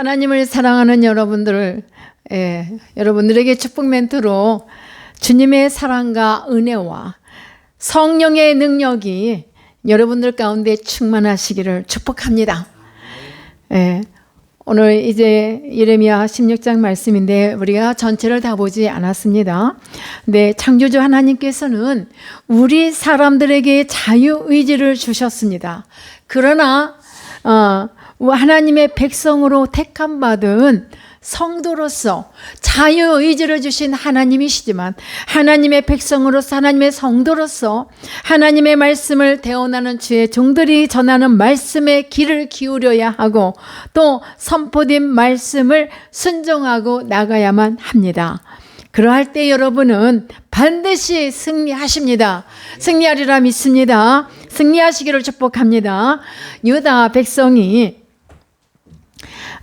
하나님을 사랑하는 여러분들, 예, 여러분들에게 축복 멘트로 주님의 사랑과 은혜와 성령의 능력이 여러분들 가운데 충만하시기를 축복합니다. 예, 오늘 이제 예레미야 16장 말씀인데 우리가 전체를 다 보지 않았습니다. 근데 창조주 하나님께서는 우리 사람들에게 자유 의지를 주셨습니다. 그러나 어, 하나님의 백성으로 택함 받은 성도로서 자유 의지를 주신 하나님이시지만 하나님의 백성으로서 하나님의 성도로서 하나님의 말씀을 대언하는 주의 종들이 전하는 말씀에 귀를 기울여야 하고 또 선포된 말씀을 순종하고 나가야만 합니다. 그러할 때 여러분은 반드시 승리하십니다. 승리하리라 믿습니다. 승리하시기를 축복합니다. 유다 백성이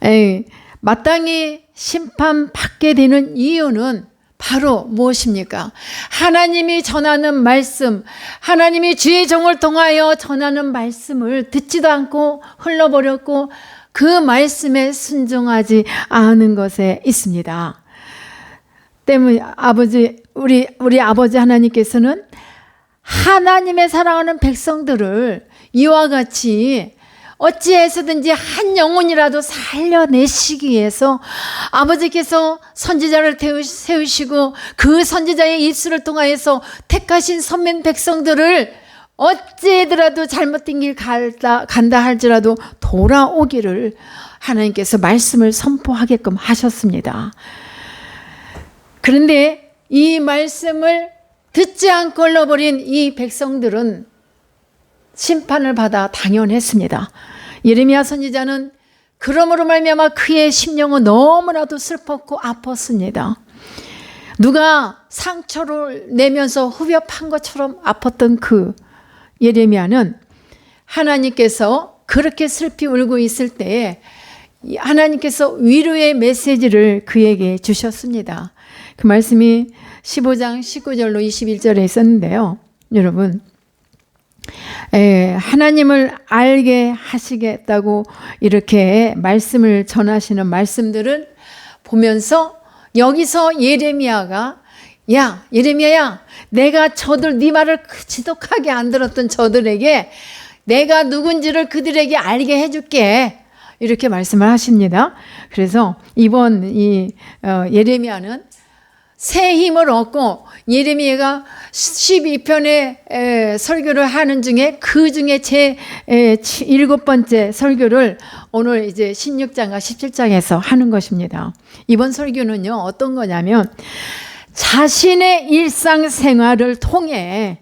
에이, 마땅히 심판받게 되는 이유는 바로 무엇입니까? 하나님이 전하는 말씀, 하나님이 주의 종을 통하여 전하는 말씀을 듣지도 않고 흘러버렸고 그 말씀에 순종하지 않은 것에 있습니다. 때문에 아버지 우리 우리 아버지 하나님께서는 하나님의 사랑하는 백성들을 이와 같이 어찌해서든지 한 영혼이라도 살려내시기 위해서 아버지께서 선지자를 세우시고 그 선지자의 입술을 통하여서 택하신 선민 백성들을 어찌더라도 잘못된 길 간다, 간다 할지라도 돌아오기를 하나님께서 말씀을 선포하게끔 하셨습니다. 그런데 이 말씀을 듣지 않고 흘러버린 이 백성들은 심판을 받아 당연했습니다. 예레미야 선지자는 그러므로 말미암아 그의 심령은 너무나도 슬펐고 아팠습니다. 누가 상처를 내면서 후벼판 것처럼 아팠던 그 예레미야는 하나님께서 그렇게 슬피 울고 있을 때 하나님께서 위로의 메시지를 그에게 주셨습니다. 그 말씀이 15장 19절로 21절에 있었는데요. 여러분, 에, 하나님을 알게 하시겠다고 이렇게 말씀을 전하시는 말씀들을 보면서 여기서 예레미야가 야 예레미야야 내가 저들 네 말을 지독하게 안 들었던 저들에게 내가 누군지를 그들에게 알게 해줄게 이렇게 말씀을 하십니다. 그래서 이번 이 어, 예레미야는 새 힘을 얻고 예레미야가 12편의 설교를 하는 중에 그 중에 제 일곱 번째 설교를 오늘 이제 16장과 17장에서 하는 것입니다. 이번 설교는요, 어떤 거냐면 자신의 일상 생활을 통해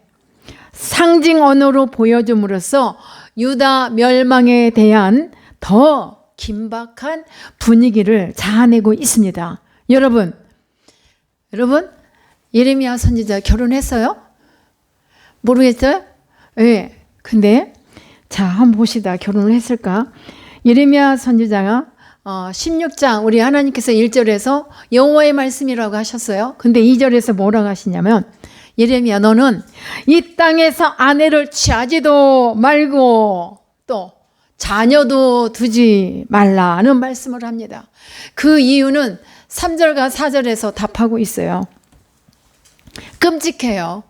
상징 언어로 보여줌으로써 유다 멸망에 대한 더 긴박한 분위기를 자아내고 있습니다. 여러분, 여러분, 예레미야 선지자 결혼했어요? 모르겠어요? 예. 네. 근데 자, 한번 보시다. 결혼을 했을까? 예레미야 선지자가 어, 16장 우리 하나님께서 1절에서 여호와의 말씀이라고 하셨어요. 근데 2절에서 뭐라고 하시냐면 예레미야 너는 이 땅에서 아내를 취하지도 말고 또 자녀도 두지 말라는 말씀을 합니다. 그 이유는 3절과 4절에서 답하고 있어요. 끔찍해요.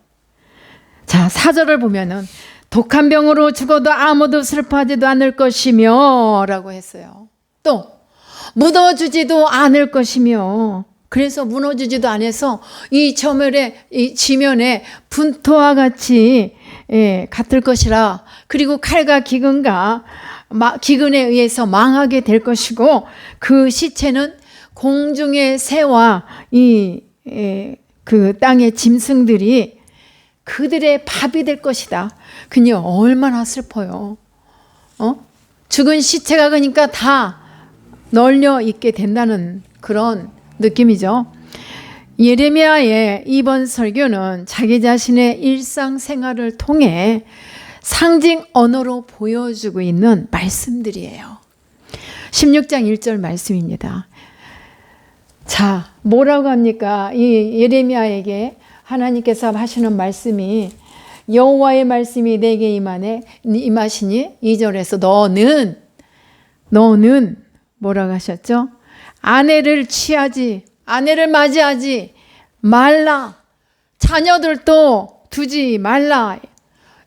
자, 4절을 보면은 독한 병으로 죽어도 아무도 슬퍼하지도 않을 것이며 라고 했어요. 또 묻어주지도 않을 것이며 그래서 무너지지도 않아서 이 저멸의 이 지면에 분토와 같이 예, 같을 것이라 그리고 칼과 기근과 기근에 의해서 망하게 될 것이고 그 시체는 공중의 새와 이그 예, 땅의 짐승들이 그들의 밥이 될 것이다. 그니 얼마나 슬퍼요. 어? 죽은 시체가 그러니까 다 널려 있게 된다는 그런 느낌이죠. 예레미야의 이번 설교는 자기 자신의 일상생활을 통해 상징 언어로 보여주고 있는 말씀들이에요. 16장 1절 말씀입니다. 자, 뭐라고 합니까? 이 예레미야에게 하나님께서 하시는 말씀이 여호와의 말씀이 내게 임하네 임하시니 2절에서 너는 너는 뭐라고 하셨죠? 아내를 취하지, 아내를 맞이하지 말라. 자녀들도 두지 말라.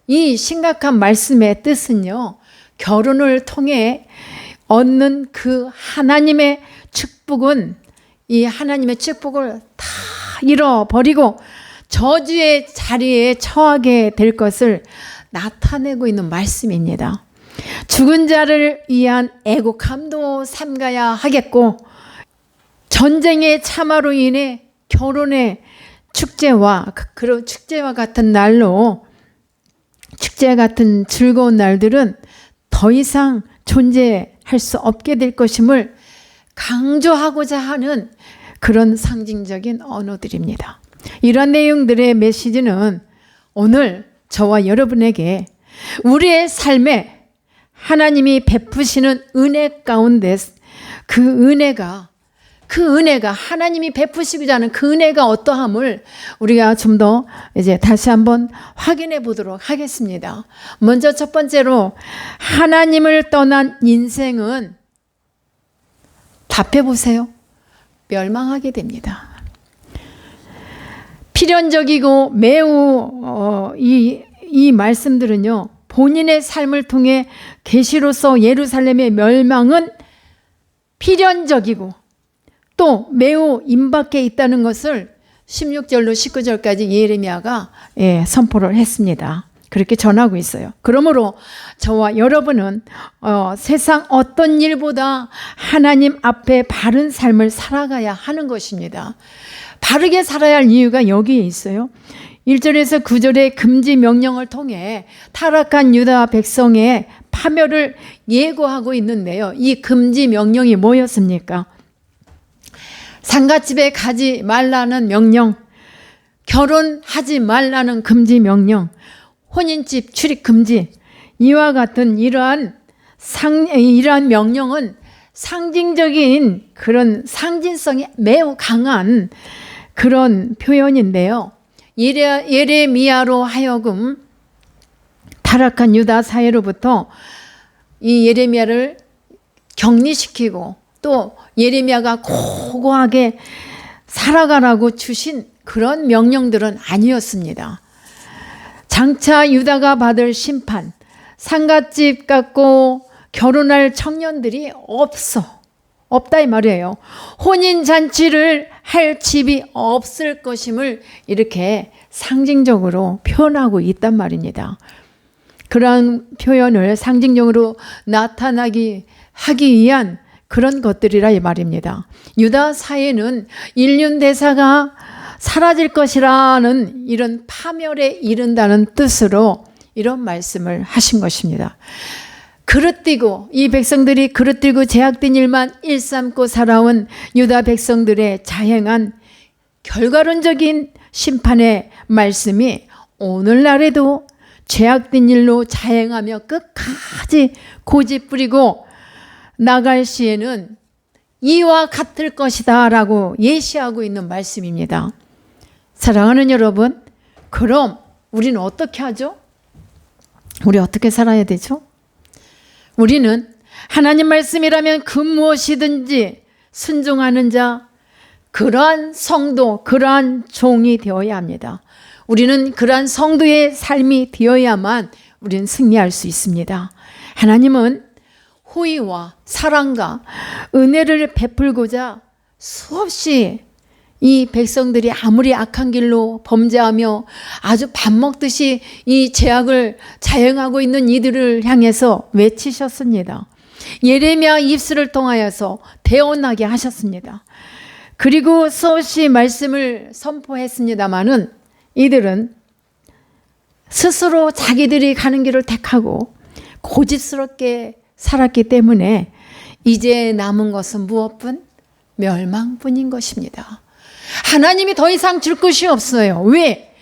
이 심각한 말씀의 뜻은요, 결혼을 통해 얻는 그 하나님의 축복은 이 하나님의 축복을 다 잃어버리고 저주의 자리에 처하게 될 것을 나타내고 있는 말씀입니다. 죽은 자를 위한 애국함도 삼가야 하겠고 전쟁의 참화로 인해 결혼의 축제와 그- 그런 축제와 같은 날로 축제 같은 즐거운 날들은 더 이상 존재할 수 없게 될 것임을 강조하고자 하는 그런 상징적인 언어들입니다. 이런 내용들의 메시지는 오늘 저와 여러분에게 우리의 삶에 하나님이 베푸시는 은혜 가운데 그 은혜가 그 은혜가 하나님이 베푸시고자 하는 그 은혜가 어떠함을 우리가 좀 더 이제 다시 한번 확인해 보도록 하겠습니다. 먼저 첫 번째로 하나님을 떠난 인생은 답해 보세요. 멸망하게 됩니다. 필연적이고 매우 어, 이, 이 말씀들은요 본인의 삶을 통해 계시로서 예루살렘의 멸망은 필연적이고 또 매우 임박해 있다는 것을 16절로 19절까지 예레미야가 예, 선포를 했습니다. 그렇게 전하고 있어요. 그러므로 저와 여러분은 어, 세상 어떤 일보다 하나님 앞에 바른 삶을 살아가야 하는 것입니다. 바르게 살아야 할 이유가 여기에 있어요. 1절에서 9절의 금지 명령을 통해 타락한 유다 백성의 파멸을 예고하고 있는데요. 이 금지 명령이 뭐였습니까? 상가집에 가지 말라는 명령, 결혼하지 말라는 금지 명령, 혼인집 출입 금지, 이와 같은 이러한 상, 이러한 명령은 상징적인 그런 상징성이 매우 강한 그런 표현인데요. 예레, 예레미야로 하여금 타락한 유다 사회로부터 이 예레미야를 격리시키고 또 예레미야가 고고하게 살아가라고 주신 그런 명령들은 아니었습니다. 장차 유다가 받을 심판, 상갓집 갖고 결혼할 청년들이 없어. 없다 이 말이에요. 혼인 잔치를 할 집이 없을 것임을 이렇게 상징적으로 표현하고 있단 말입니다. 그러한 표현을 상징적으로 나타나기 하기 위한 그런 것들이라 이 말입니다. 유다 사회는 인륜 대사가 사라질 것이라는 이런 파멸에 이른다는 뜻으로 이런 말씀을 하신 것입니다. 그릇뛰고 이 백성들이 그릇들고 제약된 일만 일삼고 살아온 유다 백성들의 자행한 결과론적인 심판의 말씀이 오늘날에도 죄악된 일로 자행하며 끝까지 고집 부리고 나갈 시에는 이와 같을 것이다 라고 예시하고 있는 말씀입니다. 사랑하는 여러분, 그럼 우리는 어떻게 하죠? 우리 어떻게 살아야 되죠? 우리는 하나님 말씀이라면 그 무엇이든지 순종하는 자, 그러한 성도, 그러한 종이 되어야 합니다. 우리는 그러한 성도의 삶이 되어야만 우리는 승리할 수 있습니다. 하나님은 호의와 사랑과 은혜를 베풀고자 수없이 이 백성들이 아무리 악한 길로 범죄하며 아주 밥 먹듯이 이 죄악을 자행하고 있는 이들을 향해서 외치셨습니다. 예레미야 입술을 통하여서 대언하게 하셨습니다. 그리고 수없이 말씀을 선포했습니다마는 이들은 스스로 자기들이 가는 길을 택하고 고집스럽게 살았기 때문에 이제 남은 것은 무엇뿐? 멸망뿐인 것입니다. 하나님이 더 이상 줄 것이 없어요. 왜?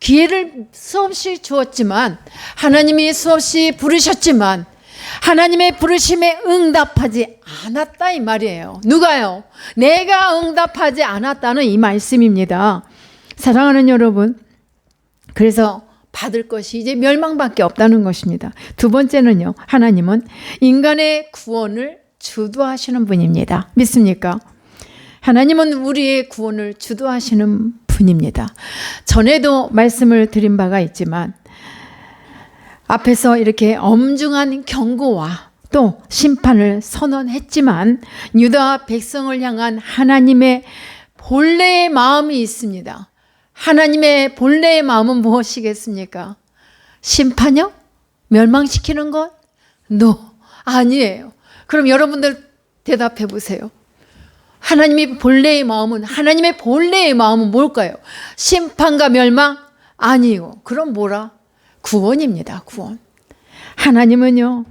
기회를 수없이 주었지만, 하나님이 수없이 부르셨지만, 하나님의 부르심에 응답하지 않았다 이 말이에요. 누가요? 내가 응답하지 않았다는 이 말씀입니다. 사랑하는 여러분, 그래서 받을 것이 이제 멸망밖에 없다는 것입니다. 두 번째는요, 하나님은 인간의 구원을 주도하시는 분입니다. 믿습니까? 하나님은 우리의 구원을 주도하시는 분입니다. 전에도 말씀을 드린 바가 있지만 앞에서 이렇게 엄중한 경고와 또 심판을 선언했지만 유다 백성을 향한 하나님의 본래의 마음이 있습니다. 하나님의 본래의 마음은 무엇이겠습니까? 심판요? 멸망시키는 것? No. 아니에요. 그럼 여러분들 대답해 보세요. 하나님의 본래의 마음은 하나님의 본래의 마음은 뭘까요? 심판과 멸망 아니요. 그럼 뭐라? 구원입니다. 구원. 하나님은요.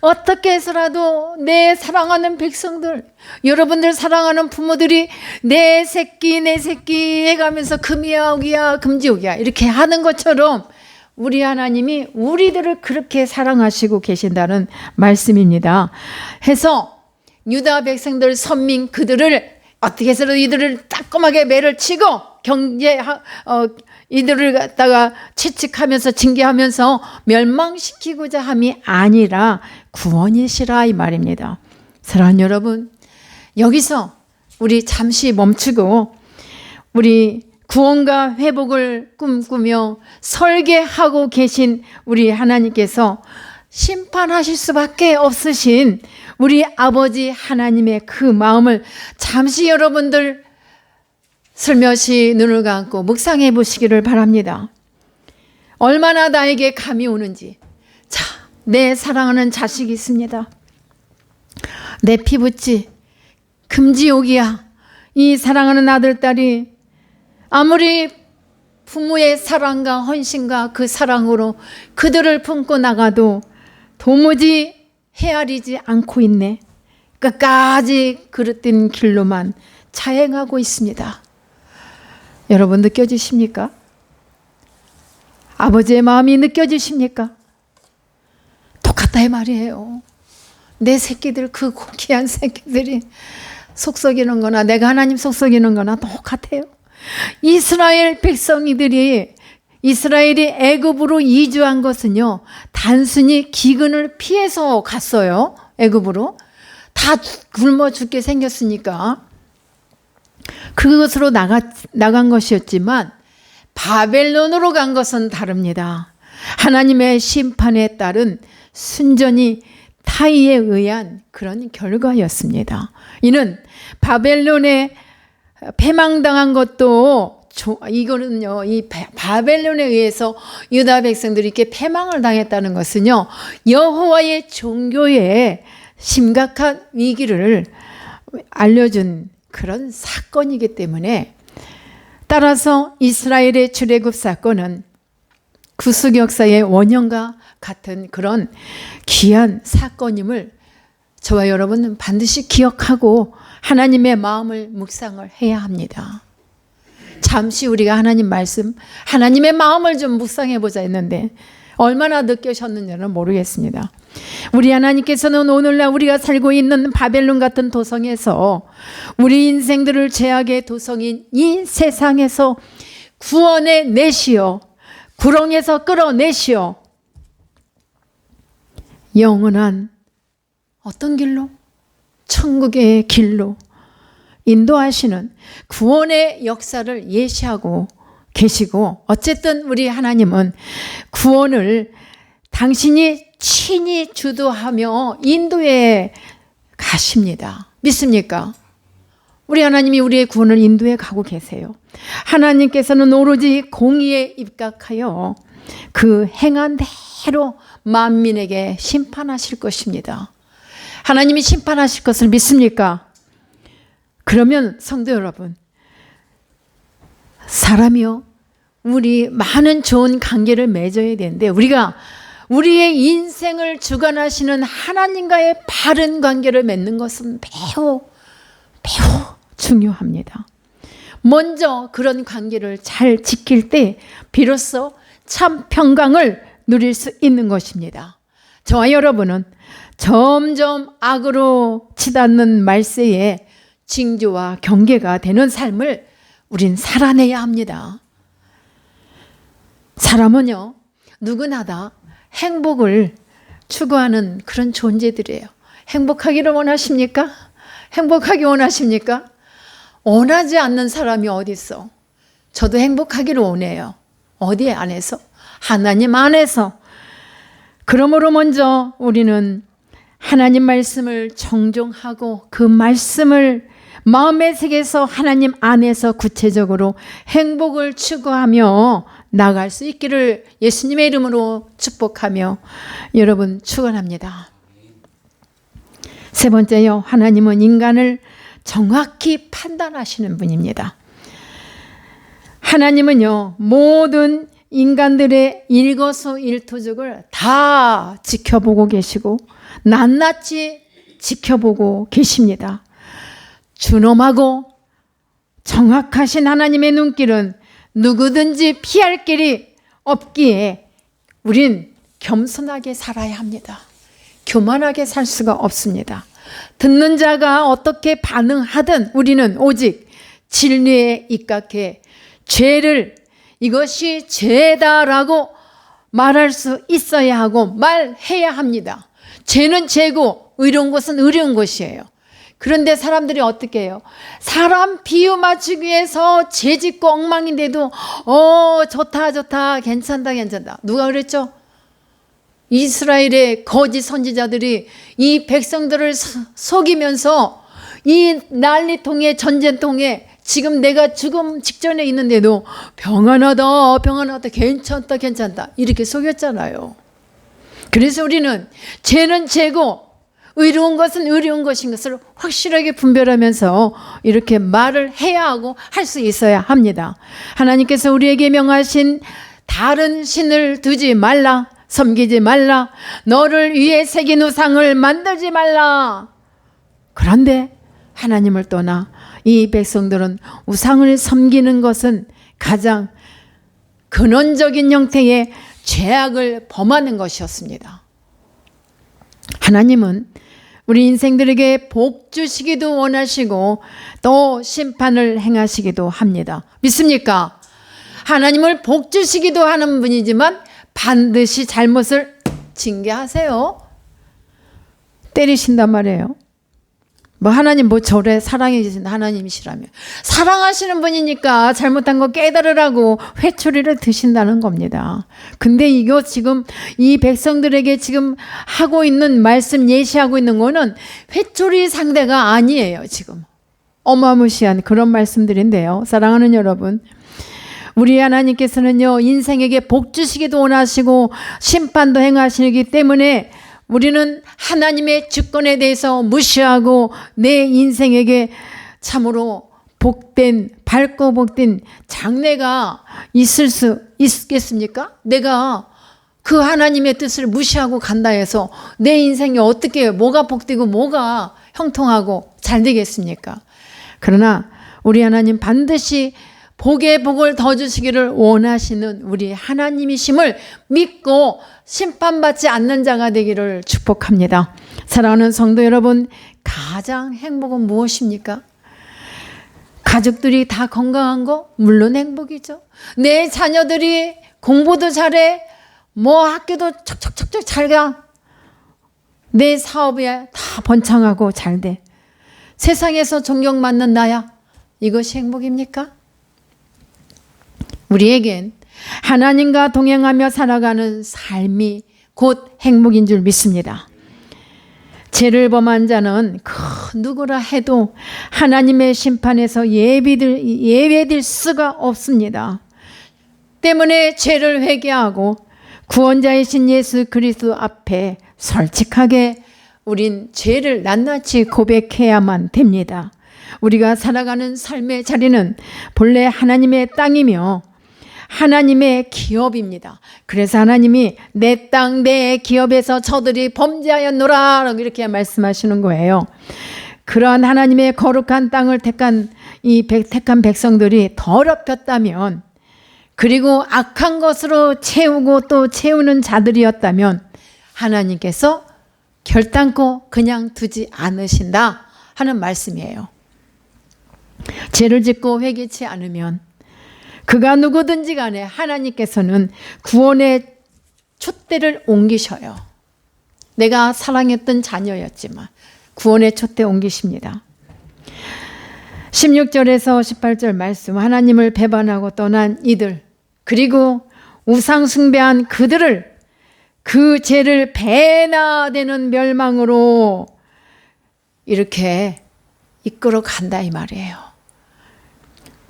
어떻게 해서라도 내 사랑하는 백성들, 여러분들 사랑하는 부모들이 내 새끼 내 새끼 해가면서 금이야 오기야 금지옥이야 이렇게 하는 것처럼 우리 하나님이 우리들을 그렇게 사랑하시고 계신다는 말씀입니다. 해서 유다 백성들 선민 그들을 어떻게 해서라도 이들을 따끔하게 매를 치고 경제 어, 이들을 갖다가 채찍하면서 징계하면서 멸망시키고자 함이 아니라 구원이시라 이 말입니다. 사랑하는 여러분 여기서 우리 잠시 멈추고 우리 구원과 회복을 꿈꾸며 설계하고 계신 우리 하나님께서 심판하실 수밖에 없으신 우리 아버지 하나님의 그 마음을 잠시 여러분들 슬며시 눈을 감고 묵상해 보시기를 바랍니다. 얼마나 나에게 감이 오는지. 자, 내 사랑하는 자식이 있습니다. 내 피부치, 금지옥이야. 이 사랑하는 아들, 딸이 아무리 부모의 사랑과 헌신과 그 사랑으로 그들을 품고 나가도 도무지 헤아리지 않고 있네. 끝까지 그릇된 길로만 자행하고 있습니다. 여러분 느껴지십니까? 아버지의 마음이 느껴지십니까? 똑같다 이 말이에요. 내 새끼들 그 귀한 새끼들이 속썩이는 거나 내가 하나님 속썩이는 거나 똑같아요. 이스라엘 백성이들이 이스라엘이 애굽으로 이주한 것은요. 단순히 기근을 피해서 갔어요. 애굽으로. 다 굶어 죽게 생겼으니까. 그것으로 나가, 나간 것이었지만 바벨론으로 간 것은 다릅니다. 하나님의 심판에 따른 순전히 타이에 의한 그런 결과였습니다. 이는 바벨론에 패망당한 것도 이거는요, 이 바벨론에 의해서 유다 백성들이 이렇게 패망을 당했다는 것은요, 여호와의 종교에 심각한 위기를 알려준 그런 사건이기 때문에 따라서 이스라엘의 출애굽 사건은 구속 역사의 원형과 같은 그런 귀한 사건임을 저와 여러분은 반드시 기억하고 하나님의 마음을 묵상을 해야 합니다. 잠시 우리가 하나님 말씀, 하나님의 마음을 좀 묵상해 보자 했는데 얼마나 느껴셨는지는 모르겠습니다. 우리 하나님께서는 오늘날 우리가 살고 있는 바벨론 같은 도성에서 우리 인생들을 죄악의 도성인 이 세상에서 구원해 내시어 구렁에서 끌어내시어 영원한 어떤 길로? 천국의 길로 인도하시는 구원의 역사를 예시하고 계시고 어쨌든 우리 하나님은 구원을 당신이 친히 주도하며 인도해 가십니다. 믿습니까? 우리 하나님이 우리의 구원을 인도해 가고 계세요. 하나님께서는 오로지 공의에 입각하여 그 행한 대로 만민에게 심판하실 것입니다. 하나님이 심판하실 것을 믿습니까? 그러면 성도 여러분, 사람이요, 우리 많은 좋은 관계를 맺어야 되는데, 우리가 우리의 인생을 주관하시는 하나님과의 바른 관계를 맺는 것은 매우, 매우 중요합니다. 먼저 그런 관계를 잘 지킬 때, 비로소 참 평강을 누릴 수 있는 것입니다. 저와 여러분은 점점 악으로 치닫는 말세에 징조와 경계가 되는 삶을 우린 살아내야 합니다. 사람은요, 누구나 다 행복을 추구하는 그런 존재들이에요. 행복하기를 원하십니까? 행복하기 원하십니까? 원하지 않는 사람이 어디 있어? 저도 행복하기를 원해요. 어디 안에서? 하나님 안에서. 그러므로 먼저 우리는 하나님 말씀을 정종하고 그 말씀을 마음의 세계에서 하나님 안에서 구체적으로 행복을 추구하며 나갈 수 있기를 예수님의 이름으로 축복하며 여러분 축원합니다. 세 번째요. 하나님은 인간을 정확히 판단하시는 분입니다. 하나님은요. 모든 인간들의 일거수일투족을 다 지켜보고 계시고 낱낱이 지켜보고 계십니다. 준엄하고 정확하신 하나님의 눈길은 누구든지 피할 길이 없기에 우린 겸손하게 살아야 합니다. 교만하게 살 수가 없습니다. 듣는 자가 어떻게 반응하든 우리는 오직 진리에 입각해 죄를 이것이 죄다라고 말할 수 있어야 하고 말해야 합니다. 죄는 죄고 의로운 것은 의로운 것이에요. 그런데 사람들이 어떻게 해요? 사람 비유 맞추기 위해서 죄 짓고 엉망인데도 어 좋다 좋다 괜찮다 괜찮다 누가 그랬죠? 이스라엘의 거짓 선지자들이 이 백성들을 속이면서 이 난리통에 전쟁통에 지금 내가 죽음 직전에 있는데도 평안하다 평안하다 괜찮다 괜찮다 이렇게 속였잖아요. 그래서 우리는 죄는 죄고 의로운 것은 의로운 것인 것을 확실하게 분별하면서 이렇게 말을 해야 하고 할 수 있어야 합니다. 하나님께서 우리에게 명하신 다른 신을 두지 말라. 섬기지 말라. 너를 위해 새긴 우상을 만들지 말라. 그런데 하나님을 떠나 이 백성들은 우상을 섬기는 것은 가장 근원적인 형태의 죄악을 범하는 것이었습니다. 하나님은 우리 인생들에게 복 주시기도 원하시고 또 심판을 행하시기도 합니다. 믿습니까? 하나님을 복 주시기도 하는 분이지만 반드시 잘못을 징계하세요. 때리신단 말이에요. 뭐 하나님 뭐 저래 사랑해 주신 하나님이시라며 사랑하시는 분이니까 잘못한 거 깨달으라고 회초리를 드신다는 겁니다. 근데 이거 지금 이 백성들에게 지금 하고 있는 말씀 예시하고 있는 거는 회초리 상대가 아니에요, 지금. 어마무시한 그런 말씀들인데요. 사랑하는 여러분. 우리 하나님께서는요, 인생에게 복 주시기도 원하시고 심판도 행하시기 때문에 우리는 하나님의 주권에 대해서 무시하고 내 인생에게 참으로 복된, 밝고 복된 장래가 있을 수 있겠습니까? 내가 그 하나님의 뜻을 무시하고 간다 해서 내 인생이 어떻게, 뭐가 복되고 뭐가 형통하고 잘 되겠습니까? 그러나 우리 하나님 반드시 복의 복을 더 주시기를 원하시는 우리 하나님이심을 믿고 심판받지 않는 자가 되기를 축복합니다. 사랑하는 성도 여러분, 가장 행복은 무엇입니까? 가족들이 다 건강한 거? 물론 행복이죠. 내 자녀들이 공부도 잘해. 뭐 학교도 척척척척 잘 가. 내 사업이 다 번창하고 잘 돼. 세상에서 존경받는 나야. 이것이 행복입니까? 우리에겐 하나님과 동행하며 살아가는 삶이 곧 행복인 줄 믿습니다. 죄를 범한 자는 그 누구라 해도 하나님의 심판에서 예비될, 예외될 수가 없습니다. 때문에 죄를 회개하고 구원자이신 예수 그리스도 앞에 솔직하게 우린 죄를 낱낱이 고백해야만 됩니다. 우리가 살아가는 삶의 자리는 본래 하나님의 땅이며 하나님의 기업입니다. 그래서 하나님이 내 땅, 내 기업에서 저들이 범죄하였노라. 이렇게 말씀하시는 거예요. 그러한 하나님의 거룩한 땅을 택한 이 택한 백성들이 더럽혔다면 그리고 악한 것으로 채우고 또 채우는 자들이었다면 하나님께서 결단코 그냥 두지 않으신다 하는 말씀이에요. 죄를 짓고 회개치 않으면 그가 누구든지 간에 하나님께서는 구원의 촛대를 옮기셔요. 내가 사랑했던 자녀였지만 구원의 촛대 옮기십니다. 16절에서 18절 말씀 하나님을 배반하고 떠난 이들 그리고 우상 숭배한 그들을 그 죄를 배나 되는 멸망으로 이렇게 이끌어 간다 이 말이에요.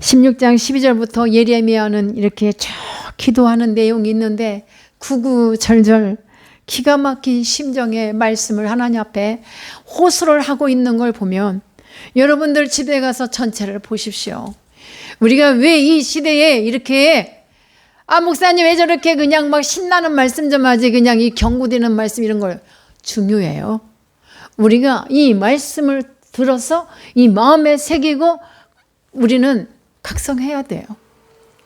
16장 12절부터 예레미야는 이렇게 쭉 기도하는 내용이 있는데 구구절절 기가 막힌 심정의 말씀을 하나님 앞에 호소를 하고 있는 걸 보면 여러분들 집에 가서 전체를 보십시오. 우리가 왜 이 시대에 이렇게 아 목사님 왜 저렇게 그냥 막 신나는 말씀 좀 하지 그냥 이 경고되는 말씀 이런 걸 중요해요. 우리가 이 말씀을 들어서 이 마음에 새기고 우리는 각성해야 돼요.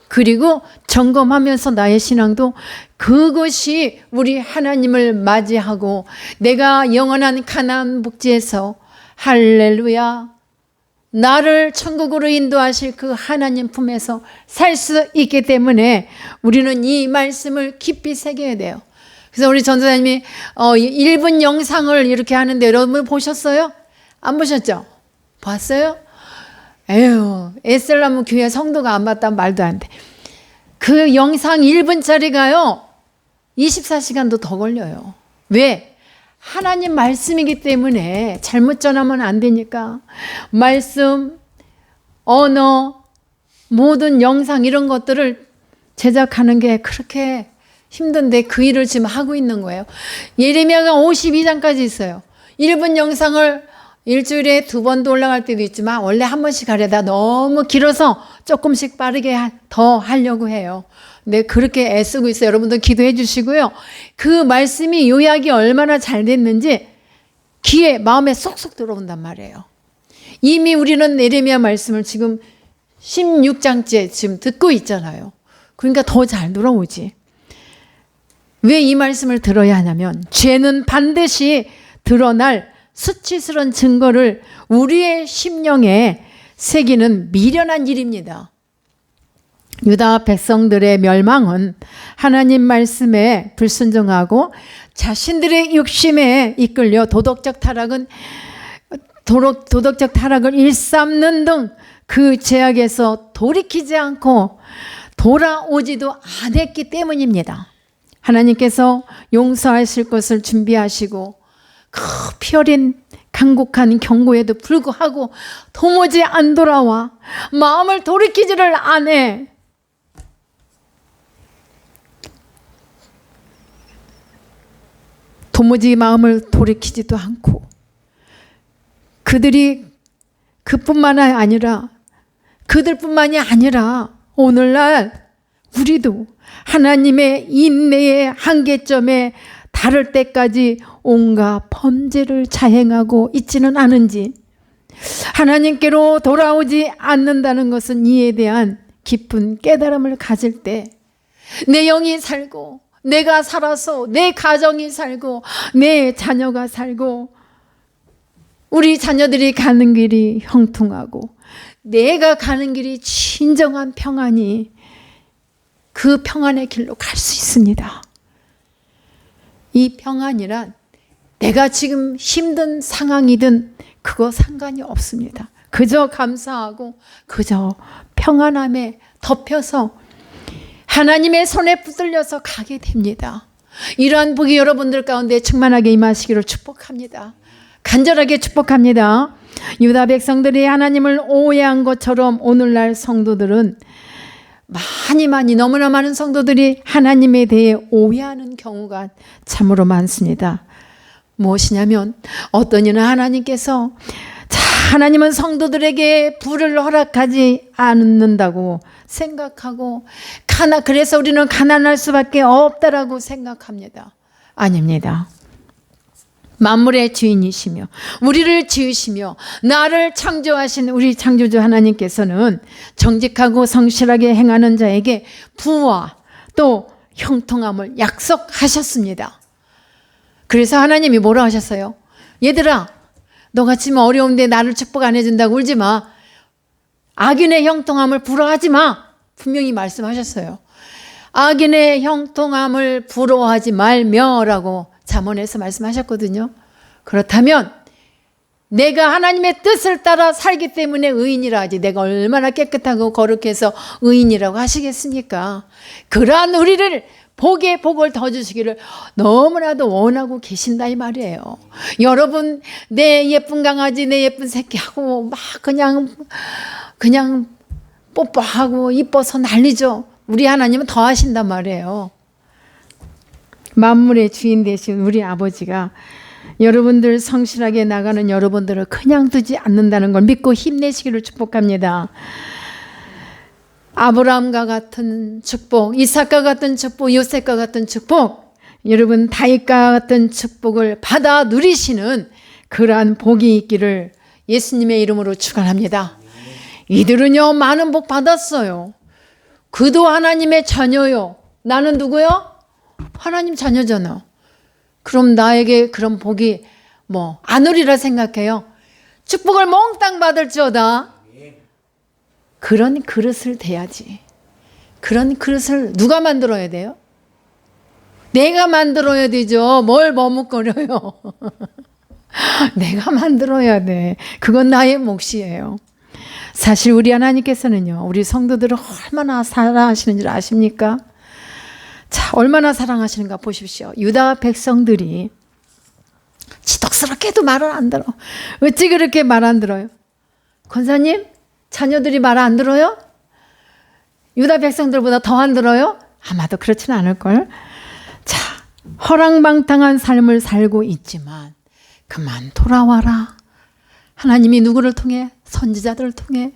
그리고 점검하면서 나의 신앙도 그것이 우리 하나님을 맞이하고 내가 영원한 가나안 복지에서 할렐루야 나를 천국으로 인도하실 그 하나님 품에서 살 수 있기 때문에 우리는 이 말씀을 깊이 새겨야 돼요. 그래서 우리 전도사님이 어 1분 영상을 이렇게 하는데 여러분 보셨어요? 안 보셨죠? 봤어요? 에휴, 에셀라무 교회 성도가 안 봤다면 말도 안 돼. 그 영상 1분짜리가요, 24시간도 더 걸려요. 왜? 하나님 말씀이기 때문에 잘못 전하면 안 되니까. 말씀, 언어, 모든 영상 이런 것들을 제작하는 게 그렇게 힘든데 그 일을 지금 하고 있는 거예요. 예레미야가 52장까지 있어요. 1분 영상을 일주일에 두 번도 올라갈 때도 있지만 원래 한 번씩 하려다 너무 길어서 조금씩 빠르게 더 하려고 해요. 네, 그렇게 애쓰고 있어요. 여러분들 기도해 주시고요. 그 말씀이 요약이 얼마나 잘 됐는지 귀에, 마음에 쏙쏙 들어온단 말이에요. 이미 우리는 에레미야 말씀을 지금 16장째 지금 듣고 있잖아요. 그러니까 더 잘 들어오지. 왜 이 말씀을 들어야 하냐면 죄는 반드시 드러날 수치스러운 증거를 우리의 심령에 새기는 미련한 일입니다. 유다 백성들의 멸망은 하나님 말씀에 불순종하고 자신들의 욕심에 이끌려 도덕적 타락은 도덕, 도덕적 타락을 일삼는 등그 죄악에서 돌이키지 않고 돌아오지도 않았기 때문입니다. 하나님께서 용서하실 것을 준비하시고 그 피 어린 강곡한 경고에도 불구하고 도무지 안 돌아와 마음을 돌이키지를 않아. 도무지 마음을 돌이키지도 않고 그들이 그뿐만 아니라 그들뿐만이 아니라 오늘날 우리도 하나님의 인내의 한계점에 다를 때까지 온갖 범죄를 자행하고 있지는 않은지 하나님께로 돌아오지 않는다는 것은 이에 대한 깊은 깨달음을 가질 때 내 영이 살고 내가 살아서 내 가정이 살고 내 자녀가 살고 우리 자녀들이 가는 길이 형통하고 내가 가는 길이 진정한 평안이 그 평안의 길로 갈 수 있습니다. 이 평안이란 내가 지금 힘든 상황이든 그거 상관이 없습니다. 그저 감사하고 그저 평안함에 덮여서 하나님의 손에 붙들려서 가게 됩니다. 이러한 복이 여러분들 가운데 충만하게 임하시기를 축복합니다. 간절하게 축복합니다. 유다 백성들이 하나님을 오해한 것처럼 오늘날 성도들은 많이 많이 너무나 많은 성도들이 하나님에 대해 오해하는 경우가 참으로 많습니다. 무엇이냐면 어떤 이는 하나님께서 자, 하나님은 성도들에게 불을 허락하지 않는다고 생각하고 가나 그래서 우리는 가난할 수밖에 없다라고 생각합니다. 아닙니다. 만물의 주인이시며 우리를 지으시며 나를 창조하신 우리 창조주 하나님께서는 정직하고 성실하게 행하는 자에게 부와 또 형통함을 약속하셨습니다. 그래서 하나님이 뭐라 하셨어요? 얘들아, 너같이 어려운데 나를 축복 안 해준다고 울지 마. 악인의 형통함을 부러워하지 마. 분명히 말씀하셨어요. 악인의 형통함을 부러워하지 말며라고 잠언에서 말씀하셨거든요. 그렇다면 내가 하나님의 뜻을 따라 살기 때문에 의인이라 하지 내가 얼마나 깨끗하고 거룩해서 의인이라고 하시겠습니까? 그러한 우리를 복에 복을 더 주시기를 너무나도 원하고 계신다 이 말이에요. 여러분 내 예쁜 강아지 내 예쁜 새끼하고 막 그냥 그냥 뽀뽀하고 이뻐서 난리죠. 우리 하나님은 더 하신단 말이에요. 만물의 주인 되신 우리 아버지가 여러분들 성실하게 나가는 여러분들을 그냥 두지 않는다는 걸 믿고 힘내시기를 축복합니다. 아브라함과 같은 축복, 이삭과 같은 축복, 요셉과 같은 축복, 여러분 다윗과 같은 축복을 받아 누리시는 그러한 복이 있기를 예수님의 이름으로 축원합니다. 이들은요 많은 복 받았어요. 그도 하나님의 자녀요. 나는 누구요? 하나님 자녀잖아. 그럼 나에게 그런 복이 뭐 안 오리라 생각해요. 축복을 몽땅 받을지어다. 그런 그릇을 대야지. 그런 그릇을 누가 만들어야 돼요? 내가 만들어야 되죠. 뭘 머뭇거려요. 내가 만들어야 돼. 그건 나의 몫이에요. 사실 우리 하나님께서는요, 우리 성도들을 얼마나 사랑하시는 줄 아십니까? 자, 얼마나 사랑하시는가 보십시오. 유다 백성들이 지독스럽게도 말을 안 들어. 어찌 그렇게 말 안 들어요? 권사님, 자녀들이 말 안 들어요? 유다 백성들보다 더 안 들어요? 아마도 그렇지는 않을걸. 자, 허랑방탕한 삶을 살고 있지만 그만 돌아와라. 하나님이 누구를 통해 선지자들을 통해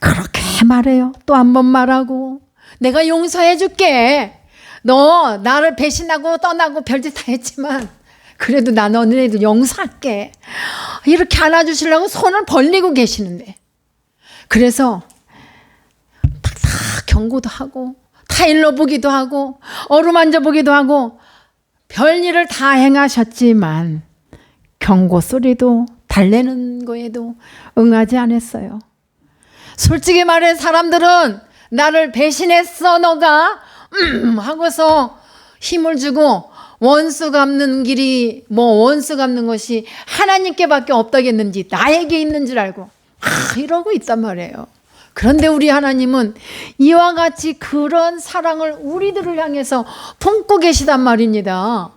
그렇게 말해요. 또 한 번 말하고 내가 용서해 줄게. 너 나를 배신하고 떠나고 별짓 다 했지만 그래도 나 너네도 용서할게. 이렇게 안아주시려고 손을 벌리고 계시는데 그래서 탁탁 경고도 하고 타일러 보기도 하고 어루만져 보기도 하고 별일을 다 행하셨지만 경고 소리도 달래는 거에도 응하지 않았어요. 솔직히 말해 사람들은 나를 배신했어 너가 음 하고서 힘을 주고 원수 갚는 길이 뭐 원수 갚는 것이 하나님께밖에 없다겠는지 나에게 있는 줄 알고 아 이러고 있단 말이에요. 그런데 우리 하나님은 이와 같이 그런 사랑을 우리들을 향해서 품고 계시단 말입니다.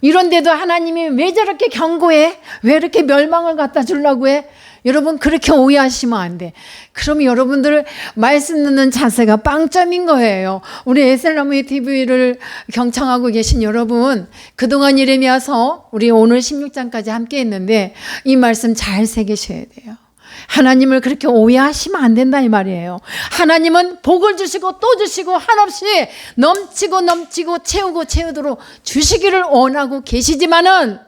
이런데도 하나님이 왜 저렇게 경고해? 왜 이렇게 멸망을 갖다 주려고 해? 여러분 그렇게 오해하시면 안 돼. 그럼 여러분들 말씀 듣는 자세가 빵점인 거예요. 우리 에셀나무의 TV를 경청하고 계신 여러분 그동안 이래미와서 우리 오늘 16장까지 함께 했는데 이 말씀 잘 새기셔야 돼요. 하나님을 그렇게 오해하시면 안 된다 이 말이에요. 하나님은 복을 주시고 또 주시고 한없이 넘치고 넘치고 채우고 채우도록 주시기를 원하고 계시지만은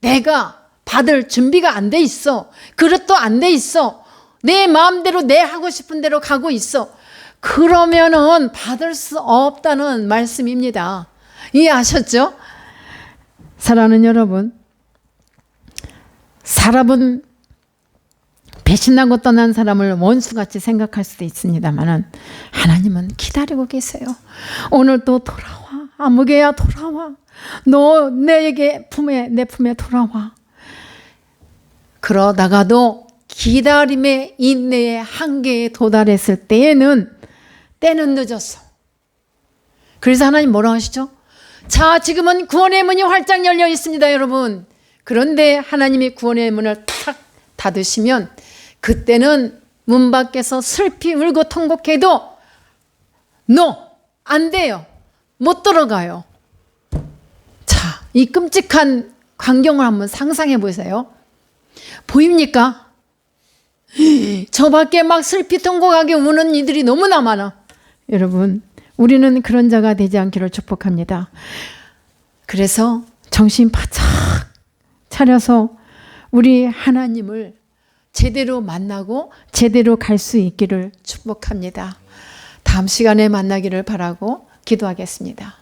내가 받을 준비가 안 돼 있어. 그릇도 안 돼 있어. 내 마음대로 내 하고 싶은 대로 가고 있어. 그러면은 받을 수 없다는 말씀입니다. 이해하셨죠? 사랑하는 여러분, 사람은 배신하고 떠난 사람을 원수같이 생각할 수도 있습니다만은 하나님은 기다리고 계세요. 오늘 또 돌아와. 아무개야 돌아와. 너 내게 품에 내 품에 돌아와. 그러다가도 기다림의 인내의 한계에 도달했을 때에는 때는 늦었어. 그래서 하나님 뭐라 하시죠? 자, 지금은 구원의 문이 활짝 열려 있습니다, 여러분. 그런데 하나님이 구원의 문을 탁 닫으시면 그때는 문 밖에서 슬피 울고 통곡해도 no, 안 돼요. 못 들어가요. 자, 이 끔찍한 광경을 한번 상상해 보세요. 보입니까? 저 밖에 막 슬피 통곡하게 우는 이들이 너무나 많아. 여러분, 우리는 그런 자가 되지 않기를 축복합니다. 그래서 정신 바짝 차려서 우리 하나님을 제대로 만나고 제대로 갈 수 있기를 축복합니다. 다음 시간에 만나기를 바라고 기도하겠습니다.